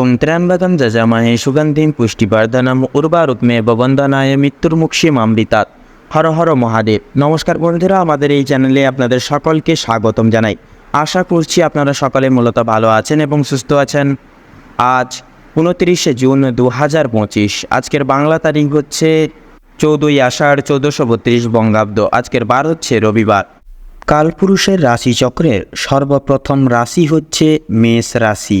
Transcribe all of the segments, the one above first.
ওম ত্র্যম্বকম যজামহে সুগন্ধিম পুষ্টিবর্ধনম উর্বারুক্মে ববন্দনায় মৃত্যুর্মুক্ষী মামৃতাৎ হর হর মহাদেব, নমস্কার বন্ধুরা, আমাদের এই চ্যানেলে আপনাদের সকলকে স্বাগতম জানাই। আশা করছি আপনারা সকলে মূলত ভালো আছেন এবং সুস্থ আছেন। আজ উনত্রিশে জুন দু হাজার পঁচিশ, আজকের বাংলা তারিখ হচ্ছে চৌদ্দই আষাঢ় চৌদ্দশো বত্রিশ বঙ্গাব্দ, আজকের বার হচ্ছে রবিবার। কালপুরুষের রাশিচক্রের সর্বপ্রথম রাশি হচ্ছে মেষ রাশি।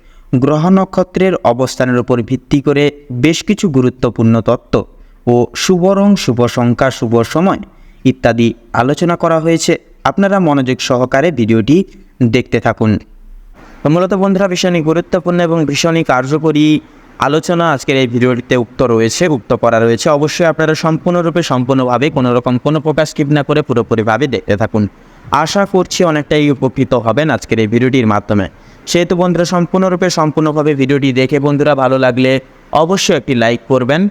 গ্রহ নক্ষত্রের অবস্থানের উপর ভিত্তি করে বেশ কিছু গুরুত্বপূর্ণ তত্ত্ব ও শুভ রং শুভ সংখ্যা, শুভ সময় ইত্যাদি আলোচনা করা হয়েছে। আপনারা মনোযোগ সহকারে ভিডিওটি দেখতে থাকুন। মূলত বন্ধুরা, ভীষণই গুরুত্বপূর্ণ এবং ভীষণই কার্যকরী আলোচনা আজকের এই ভিডিওটিতে উক্ত রয়েছে, উক্ত করা রয়েছে। অবশ্যই আপনারা সম্পূর্ণরূপে, সম্পূর্ণভাবে কোনো রকম কোনো প্রকাশ স্কিপ না করে পুরোপুরিভাবে দেখতে থাকুন। আশা করছি অনেকটাই উপকৃত হবেন আজকের এই ভিডিওটির মাধ্যমে। সেহেতু বন্ধুরা, সম্পূর্ণরূপে, সম্পূর্ণভাবে ভিডিওটি দেখে বন্ধুরা ভালো লাগলে অবশ্যই একটি লাইক করবেন।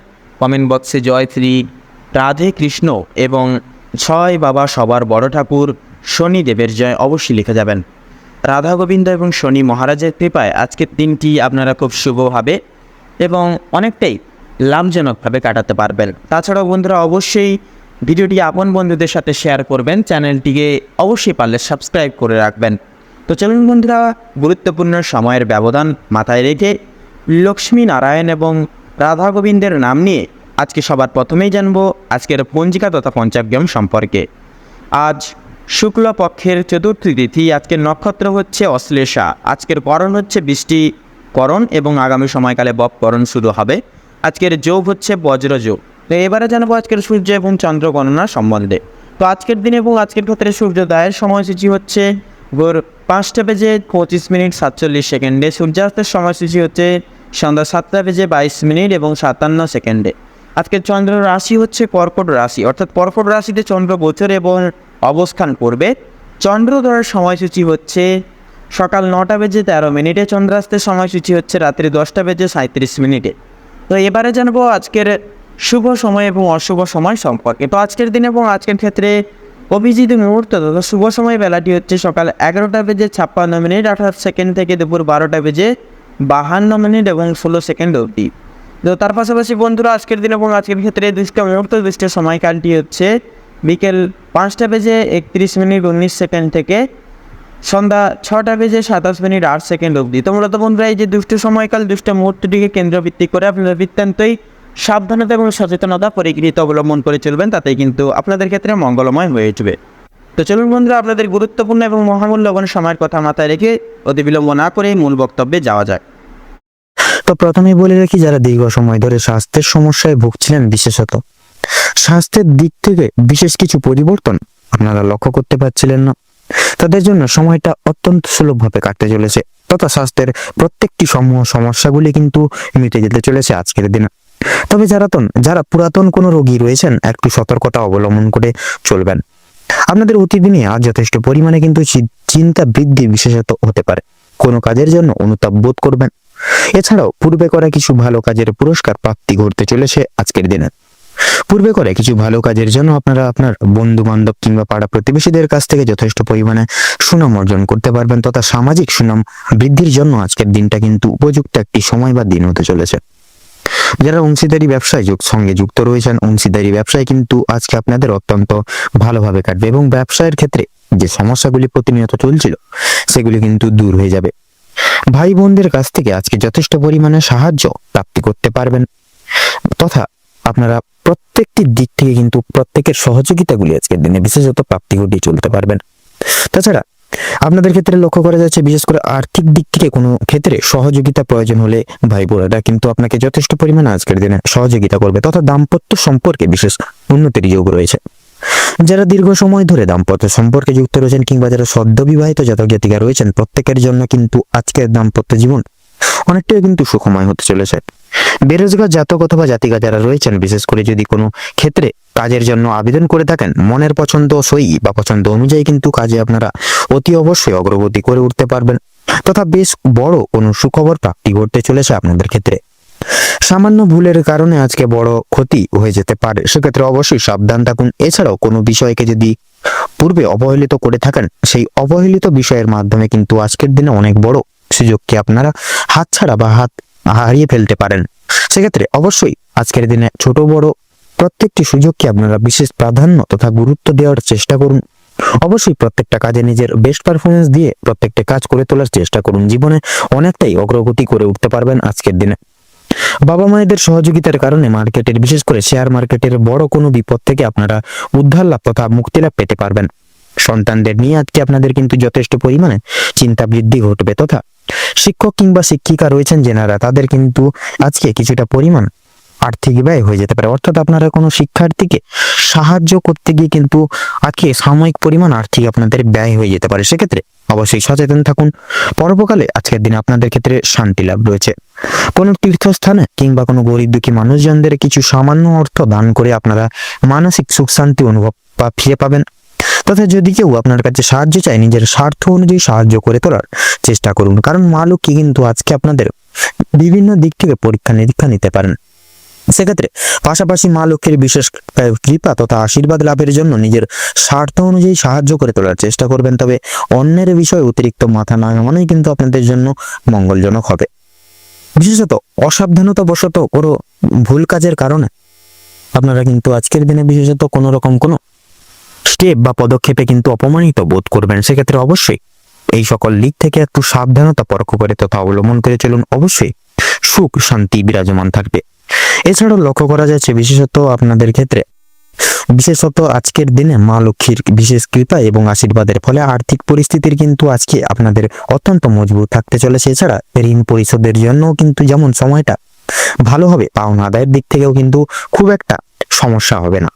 কমেন্ট বক্সে জয় শ্রী রাধে কৃষ্ণ এবং ছয় বাবা সবার বড় ঠাকুর শনিদেবের জয় অবশ্যই লিখে যাবেন। রাধা গোবিন্দ এবং শনি মহারাজের কৃপায় আজকের দিনটি আপনারা খুব শুভভাবে এবং অনেকটাই লাভজনকভাবে কাটাতে পারবেন। তাছাড়াও বন্ধুরা, অবশ্যই ভিডিওটি আপন বন্ধুদের সাথে শেয়ার করবেন। চ্যানেলটিকে অবশ্যই পারলে সাবস্ক্রাইব করে রাখবেন। তো চলুন বন্ধুরা, গুরুত্বপূর্ণ সময়ের ব্যবধান মাথায় রেখে লক্ষ্মী নারায়ণ এবং রাধা গোবিন্দের নাম নিয়ে আজকে সবার প্রথমেই জানব আজকের পঞ্জিকা তথা পঞ্চাগ্রাম সম্পর্কে। আজ শুক্ল পক্ষের চতুর্থী তিথি আজকের নক্ষত্র হচ্ছে অশ্লেষা। আজকের করণ হচ্ছে বৃষ্টি করণ এবং আগামী সময়কালে বপকরণ শুরু হবে। আজকের যোগ হচ্ছে বজ্রযোগ তো এবারে জানাব আজকের সূর্য এবং চন্দ্র গণনা সম্বন্ধে। তো আজকের দিন এবং আজকের ক্ষেত্রে সূর্যোদয়ের সময়সূচি হচ্ছে ভোর পাঁচটা বেজে পঁচিশ মিনিট সাতচল্লিশ সেকেন্ডে। সূর্যাস্তের সময়সূচি হচ্ছে সন্ধ্যা সাতটা বেজে বাইশ মিনিট এবং সাতান্ন সেকেন্ডে। আজকের চন্দ্র রাশি হচ্ছে কর্কট রাশি, অর্থাৎ কর্কট রাশিতে চন্দ্র গোচর এবং অবস্থান করবে। চন্দ্রোদয়ের সময়সূচি হচ্ছে সকাল নটা বেজে তেরো মিনিটে, চন্দ্রাস্তের সময়সূচি হচ্ছে রাত্রি দশটা বেজে সাঁত্রিশ মিনিটে। তো এবারে জানব আজকের শুভ সময় এবং অশুভ সময় সম্পর্কে। তো আজকের দিন এবং আজকের ক্ষেত্রে অভিজিৎ মুহূর্ত তথা শুভ সময় বেলাটি হচ্ছে সকাল এগারোটা বেজে ছাপ্পান্ন মিনিট, আঠাশ সেকেন্ড থেকে দুপুর বারোটা বেজে বাহান্ন মিনিট এবং ষোলো সেকেন্ড অবধি। তো তার পাশাপাশি বন্ধুরা, আজকের দিন এবং আজকের ক্ষেত্রে দৃষ্ট মুহূর্ত দৃষ্টির সময়কালটি হচ্ছে বিকেল পাঁচটা বেজে একত্রিশ মিনিট উনিশ সেকেন্ড থেকে সন্ধ্যা ছটা বেজে সাতাশ মিনিট আট সেকেন্ড অবধি। তো মূলত বন্ধুরা, এই যে দুষ্ট সময়কাল, দুষ্ট মুহূর্তটিকে কেন্দ্রভিত্তিক করে আপনারা বৃত্তান্তই সাবধানতা এবং সচেতনতা পরিকৃত অবলম্বন করে চলবেন, তাতেই কিন্তু আপনাদের ক্ষেত্রে মঙ্গলময় হয়ে উঠবে। তো চলুন বন্ধুরা, আপনাদের গুরুত্বপূর্ণ এবং মহামূল্যবান সময়ের কথা মাথায় রেখে অতি বিলম্ব না করে মূল বক্তব্যে যাওয়া যায় তো প্রথমেই বলে রাখি, যারা দীর্ঘ সময় ধরে স্বাস্থ্যের সমস্যায় ভুগছিলেন বিশেষত, স্বাস্থ্যের দিক থেকে বিশেষ কিছু পরিবর্তন আপনারা লক্ষ্য করতে পারছিলেন না। তাদের জন্য সময়টা অত্যন্ত সুলভভাবে কাটতে চলেছে, তথা স্বাস্থ্যের প্রত্যেকটি সমূহ সমস্যাগুলি কিন্তু মিটে যেতে চলেছে আজকের দিনে। তবে যারা যারা পুরাতন কোনো রোগী রয়েছেন, একটু সতর্কতা অবলম্বন করে চলবেন। আপনাদের অতিদিনে আজ যথেষ্ট পরিমাণে কিন্তু চিন্তা বৃদ্ধি বিশেষত হতে পারে। কোনো কাজের জন্য অনুতাপ বোধ করবেন। এছাড়াও, পূর্বে করা কিছু ভালো কাজের পুরস্কার প্রাপ্তি ঘটতে চলেছে আজকের দিনে। পূর্বে করে কিছু ভালো কাজের জন্য আপনারা আপনার বন্ধু বান্ধব কিংবা পাড়া প্রতিবেশীদের কাছ থেকে যথেষ্ট পরিমাণে সুনাম অর্জন করতে পারবেন, তথা সামাজিক সুনাম বৃদ্ধির জন্য আজকের দিনটা কিন্তু উপযুক্ত একটি সময় বা দিন হতে চলেছে। যারা অংশীদারি ব্যবসায় যুগ সঙ্গে যুক্ত রয়েছেন, অংশীদারি ব্যবসায় কিন্তু আজকে আপনাদের অত্যন্ত ভালোভাবে কাটবে এবং ব্যবসায়ের ক্ষেত্রে যে সমস্যাগুলি প্রতিনিয়ত চলছিল, সেগুলি কিন্তু দূর হয়ে যাবে। ভাই বোনদের কাছ থেকে আজকে যথেষ্ট পরিমাণে সাহায্য প্রাপ্তি করতে পারবেন। তথা আপনারা প্রত্যেকটি দিক থেকে কিন্তু প্রত্যেকের সহযোগিতাগুলি আজকের দিনে বিশেষত প্রাপ্তি ঘটিয়ে চলতে পারবেন। তাছাড়া আপনাদের ক্ষেত্রে লক্ষ্য করা যাচ্ছে, বিশেষ করে আর্থিক দিক থেকে কোনো ক্ষেত্রে সহযোগিতা প্রয়োজন হলে ভাই বোনেরা কিন্তু আপনাকে যথেষ্ট পরিমাণে আজকের দিনে সহযোগিতা করবে তথা দাম্পত্য সম্পর্কে বিশেষ উন্নতির যোগ রয়েছে। যারা দীর্ঘ সময় ধরে দাম্পত্য সম্পর্কে যুক্ত রয়েছেন কিংবা যারা সদ্য বিবাহিত জাতক জাতিকা রয়েছেন, প্রত্যেকের জন্য কিন্তু আজকের দাম্পত্য জীবন অনেকটাই কিন্তু সুখময় হতে চলেছে। বেরোজগার জাতক অথবা জাতিকা যারা রয়েছেন, বিশেষ করে যদি কোনো ক্ষেত্রে কাজের জন্য আবেদন করে থাকেন, মনের পছন্দ সই বা পছন্দ অনুযায়ী কিন্তু কাজে আপনারা অতি অবশ্যই অগ্রগতি করে উঠতে পারবেন তথা বেশ বড় কোনো সুখবর প্রাপ্তি ঘটতে চলেছে আপনাদের ক্ষেত্রে। সামান্য ভুলের কারণে আজকে বড় ক্ষতি হয়ে যেতে পারে, সেক্ষেত্রে অবশ্যই সাবধান থাকুন। এছাড়াও কোনো বিষয়কে যদি পূর্বে অবহেলিত করে থাকেন, সেই অবহেলিত বিষয়ের মাধ্যমে কিন্তু আজকের দিনে অনেক বড় সুযোগকে আপনারা হাতছাড়া বা হাত হারিয়ে ফেলতে পারেন। সেক্ষেত্রে অবশ্যই আজকের দিনে ছোট বড় প্রত্যেকটি সুযোগকে আপনারা বিশেষ প্রাধান্য তথা গুরুত্ব দেওয়ার চেষ্টা করুন। অবশ্যই প্রত্যেকটা কাজে নিজের বেস্ট পারফরমেন্স দিয়ে প্রত্যেকটা কাজ করে তোলার চেষ্টা করুন। জীবনে অনেকটাই অগ্রগতি করে উঠতে পারবেন আজকের দিনে। বাবা মায়েদের সহযোগিতার কারণে মার্কেটের, বিশেষ করে শেয়ার মার্কেটের বড় কোনো বিপদ থেকে আপনারা উদ্ধার লাভ তথা মুক্তি লাভ পেতে পারবেন। সন্তানদের নিয়ে আজকে আপনাদের কিন্তু যথেষ্ট পরিমাণে চিন্তা বৃদ্ধি ঘটবে তথা শিক্ষক কিংবা শিক্ষিকা রয়েছেন যেনারা, তাদের কিন্তু আজকে কিছুটা পরিমাণ আর্থিক ব্যয় হয়ে যেতে পারে। অর্থাৎ আপনারা কোনো শিক্ষার্থীকে সাহায্য করতে গিয়ে কিন্তু আজকে সাময়িক পরিমাণ আর্থিক আপনাদের ব্যয় হয়ে যেতে পারে। সেক্ষেত্রে অবশ্যই সচেতন থাকুন। পরবকালে আজকের দিনে আপনাদের ক্ষেত্রে শান্তি লাভ রয়েছে। কোনো তীর্থস্থানে কিংবা কোনো গরিব দুঃখী মানুষজনদের কিছু সামান্য অর্থ দান করে আপনারা মানসিক সুখ শান্তি অনুভব বা ফিরে পাবেন। তথা যদি কেউ আপনার কাছে সাহায্য চায়, নিজের স্বার্থ অনুযায়ী সাহায্য করে তোলার চেষ্টা করুন। কারণ মা লক্ষ্মী কিন্তু আজকে আপনাদের বিভিন্ন দিক থেকে পরীক্ষা নিরীক্ষা নিতে পারেন। সেক্ষেত্রে পাশাপাশি মা লক্ষ্মীর বিশেষ কৃপা তথা আশীর্বাদ লাভের জন্য নিজের স্বার্থ অনুযায়ী সাহায্য করে তোলার চেষ্টা করবেন। তবে অন্যের বিষয়ে অতিরিক্ত মাথা না ঘামানোই কিন্তু আপনাদের জন্য মঙ্গলজনক হবে। বিশেষত অসাবধানতা বশত কোনো ভুল কাজের কারণে আপনারা কিন্তু আজকের দিনে বিশেষত কোনো রকম কোনো স্টেপ বা পদক্ষেপে কিন্তু অপমানিত বোধ করবেন। সেক্ষেত্রে অবশ্যই এই সকল দিক থেকে একটু সাবধানতা পরখ করে তথা অবলম্বন করে চলুন। অবশ্যই সুখ, শান্তি, বিরাজমান থাকবে। এছাড়াও লক্ষ্য করা যাচ্ছে বিশেষত আপনাদের ক্ষেত্রে। বিশেষত আজকের দিনে মা লক্ষ্মীর বিশেষ কৃপা এবং আশীর্বাদের ফলে আর্থিক পরিস্থিতির কিন্তু আজকে আপনাদের অত্যন্ত মজবুত থাকতে চলেছে। এছাড়া ঋণ পরিশোধের জন্যও কিন্তু যেমন সময়টা ভালো হবে, পাওনা আদায়ের দিক থেকেও কিন্তু খুব একটা সমস্যা হবে না।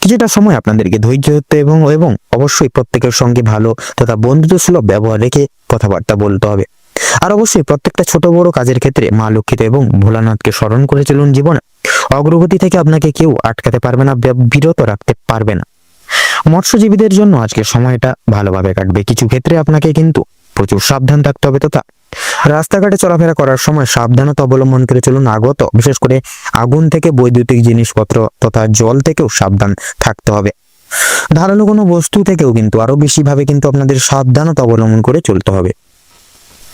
কিছুটা সময় আপনাদেরকে ধৈর্য ধরতে এবং এবং অবশ্যই প্রত্যেকের সঙ্গে ভালো তথা বন্ধুত্ব সুলভ ব্যবহার রেখে কথাবার্তা বলতে হবে। আর অবশ্যই প্রত্যেকটা ছোট বড় কাজের ক্ষেত্রে মা লক্ষ্মীতে এবং ভোলানাথকে স্মরণ করে চলুন জীবনে। অগ্রগতি থেকে আপনাকে কেউ আটকাতে পারবে না বিরত রাখতে পারবে না। মৎস্যজীবীদের জন্য আজকে সময়টা ভালোভাবে কাটবে। কিছু ক্ষেত্রে আপনাকে কিন্তু প্রচুর সাবধান থাকতে হবে, তথা রাস্তাঘাটে চলাফেরা করার সময় সাবধানতা অবলম্বন করে চলুন আগত, বিশেষ করে আগুন থেকে বৈদ্যুতিক জিনিসপত্র তথা জল থেকেও সাবধান থাকতে হবে। ধারালো কোনো বস্তু থেকেও কিন্তু আরও বেশি ভাবে কিন্তু আপনাদের সাবধানতা অবলম্বন করে চলতে হবে।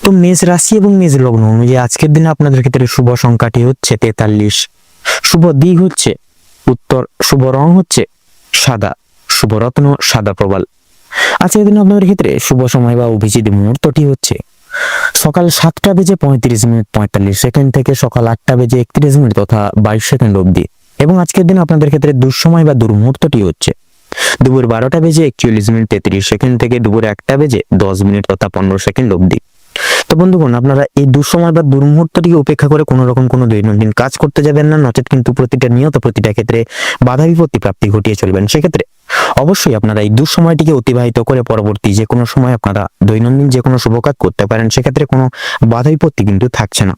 তো মেষ রাশি এবং মেষ লগ্ন অনুযায়ী আজকের দিনে আপনাদের ক্ষেত্রে শুভ সংখ্যাটি হচ্ছে তেতাল্লিশ। শুভ দিক হচ্ছে উত্তর, শুভ রং হচ্ছে সাদা, শুভ রত্ন সাদা প্রবাল। আজকের দিনে আপনাদের ক্ষেত্রে শুভ সময় বা অভিজিৎ মুহূর্তটি হচ্ছে সকাল সাতটা বেজে পঁয়ত্রিশ মিনিট পঁয়তাল্লিশ সেকেন্ড থেকে সকাল আটটা বেজে একত্রিশ মিনিট তথা বাইশ সেকেন্ড অবধি। এবং আজকের দিন আপনাদের ক্ষেত্রে দুঃসময় বা দুর্মুহূর্তটি হচ্ছে দুপুর বারোটা বেজে একচল্লিশ মিনিট তেত্রিশ সেকেন্ড থেকে দুপুর একটা বেজে দশ মিনিট তথা পনেরো সেকেন্ড অবধি। তো বন্ধুগণ, আপনারা এই দুঃসময় বা দুর্মুহূর্তটিকে উপেক্ষা করে কোনো রকম কোনো দৈনন্দিন কাজ করতে যাবেন না, নচেত কিন্তু প্রতিটা নিয়ত, প্রতিটা ক্ষেত্রে বাধা বিপত্তি প্রাপ্তি ঘটিয়ে চলবেন। সেক্ষেত্রে অবশ্যই আপনারা এই দুঃসময়টিকে অতিবাহিত করে পরবর্তী যে কোনো সময় আপনারা দৈনন্দিন যে কোনো শুভ কাজ করতে পারেন, সেক্ষেত্রে কোনো বাধা বিপত্তি কিন্তু থাকছে না।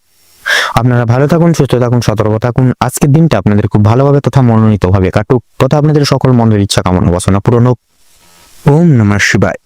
আপনারা ভালো থাকুন, সুস্থ থাকুন, সতর্ক থাকুন। আজকের দিনটা আপনাদের খুব ভালোভাবে তথা মনোনীতভাবে কাটুক। তথা আপনাদের সকল মনের ইচ্ছা কামনা বাসনা পূরণ হোক। ওম নমঃ শিবায়।